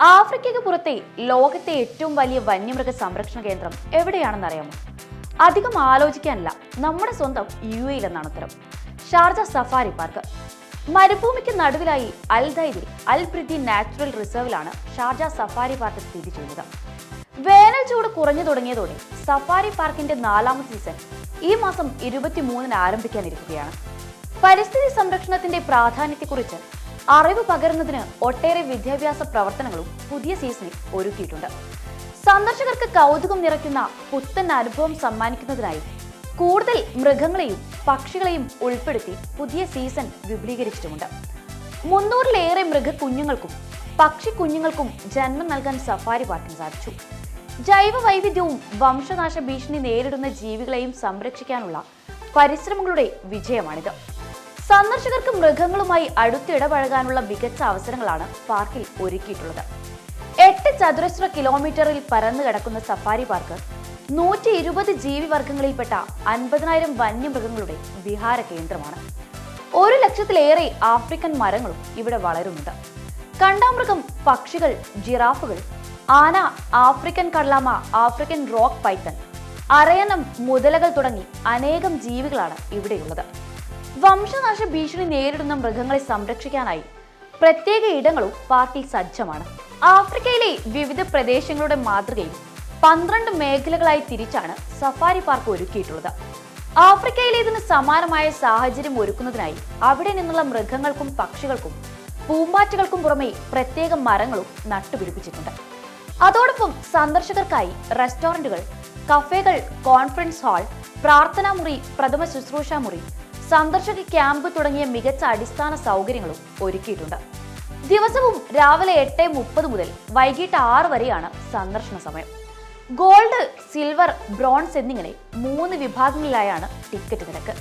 ആഫ്രിക്കയ്ക്ക് പുറത്തെ ലോകത്തെ ഏറ്റവും വലിയ വന്യമൃഗ സംരക്ഷണ കേന്ദ്രം എവിടെയാണെന്ന് അറിയാമോ അധികം ആലോചിക്കാനില്ല. നമ്മുടെ സ്വന്തം യു എയിലെന്നാണ് ഉത്തരം. Sharjah safari park. മരുഭൂമിക്ക് നടുവിലായി അൽദൈദി അൽ നാച്ചുറൽ റിസർവിലാണ് ഷാർജ സഫാരി പാർക്ക് സ്ഥിതി ചെയ്യുന്നത്. വേനൽ ചൂട് കുറഞ്ഞു തുടങ്ങിയതോടെ സഫാരി പാർക്കിന്റെ നാലാമത്തെ സീസൺ ഈ മാസം ഇരുപത്തിമൂന്നിന് ആരംഭിക്കാനിരിക്കുകയാണ്. പരിസ്ഥിതി സംരക്ഷണത്തിന്റെ പ്രാധാന്യത്തെക്കുറിച്ച് അറിവ് പകരുന്നതിന് ഒട്ടേറെ വിദ്യാഭ്യാസ പ്രവർത്തനങ്ങളും പുതിയ സീസണിൽ ഒരുക്കിയിട്ടുണ്ട്. സന്ദർശകർക്ക് കൗതുകം നിറയ്ക്കുന്ന പുത്തൻ അനുഭവം സമ്മാനിക്കുന്നതിനായി കൂടുതൽ മൃഗങ്ങളെയും പക്ഷികളെയും ഉൾപ്പെടുത്തി പുതിയ സീസൺ വിപുലീകരിച്ചിട്ടുമുണ്ട്. മുന്നൂറിലേറെ മൃഗക്കുഞ്ഞുങ്ങൾക്കും പക്ഷി കുഞ്ഞുങ്ങൾക്കും ജന്മം നൽകാൻ സഫാരി പാർക്കിന് സാധിച്ചു. ജൈവ വൈവിധ്യവും വംശനാശ ഭീഷണി നേരിടുന്ന ജീവികളെയും സംരക്ഷിക്കാനുള്ള പരിശ്രമങ്ങളുടെ വിജയമാണിത്. സന്ദർശകർക്ക് മൃഗങ്ങളുമായി അടുത്തിടപഴകാനുള്ള മികച്ച അവസരങ്ങളാണ് പാർക്കിൽ ഒരുക്കിയിട്ടുള്ളത്. എട്ട് ചതുരശ്ര കിലോമീറ്ററിൽ പരന്നു കിടക്കുന്ന സഫാരി പാർക്ക് നൂറ്റി ഇരുപത് ജീവിവർഗങ്ങളിൽപ്പെട്ട അൻപതിനായിരം വന്യമൃഗങ്ങളുടെ വിഹാര കേന്ദ്രമാണ്. ഒരു ലക്ഷത്തിലേറെ ആഫ്രിക്കൻ മരങ്ങളും ഇവിടെ വളരുന്നുണ്ട്. കണ്ടാമൃഗം പക്ഷികൾ ജിറാഫുകൾ ആന ആഫ്രിക്കൻ കടലാമ ആഫ്രിക്കൻ റോക്ക് പൈത്തൺ അരയണം മുതലകൾ തുടങ്ങി അനേകം ജീവികളാണ് ഇവിടെയുള്ളത്. വംശനാശ ഭീഷണി നേരിടുന്ന മൃഗങ്ങളെ സംരക്ഷിക്കാനായി പ്രത്യേക ഇടങ്ങളും പാർക്കിൽ സജ്ജമാണ്. ആഫ്രിക്കയിലെ വിവിധ പ്രദേശങ്ങളുടെ മാതൃകയിൽ പന്ത്രണ്ട് മേഖലകളായി തിരിച്ചാണ് സഫാരി പാർക്ക് ഒരുക്കിയിട്ടുള്ളത്. ആഫ്രിക്കയിലെ ഇതിന് സമാനമായ സാഹചര്യം ഒരുക്കുന്നതിനായി അവിടെ നിന്നുള്ള മൃഗങ്ങൾക്കും പക്ഷികൾക്കും പൂമ്പാറ്റകൾക്കും പുറമെ പ്രത്യേക മരങ്ങളും നട്ടുപിടിപ്പിച്ചിട്ടുണ്ട്. അതോടൊപ്പം സന്ദർശകർക്കായി റെസ്റ്റോറന്റുകൾ കഫേകൾ കോൺഫറൻസ് ഹാൾ പ്രാർത്ഥനാ മുറി പ്രഥമ ശുശ്രൂഷ മുറി സന്ദർശക ക്യാമ്പ് തുടങ്ങിയ മികച്ച അടിസ്ഥാന സൗകര്യങ്ങളും ഒരുക്കിയിട്ടുണ്ട്. ദിവസവും രാവിലെ എട്ട് മുപ്പത് മുതൽ വൈകിട്ട് ആറ് വരെയാണ് സന്ദർശന സമയം. ഗോൾഡ് സിൽവർ ബ്രോൺസ് എന്നിങ്ങനെ മൂന്ന് വിഭാഗങ്ങളിലായാണ് ടിക്കറ്റ് നിരക്ക്.